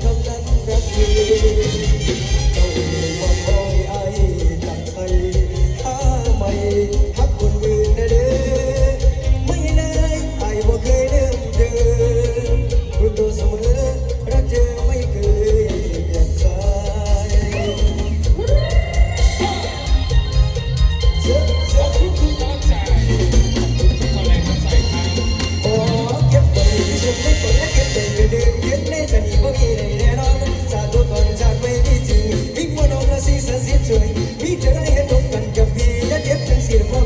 เท่านั้นรักเธอ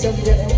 trong giấc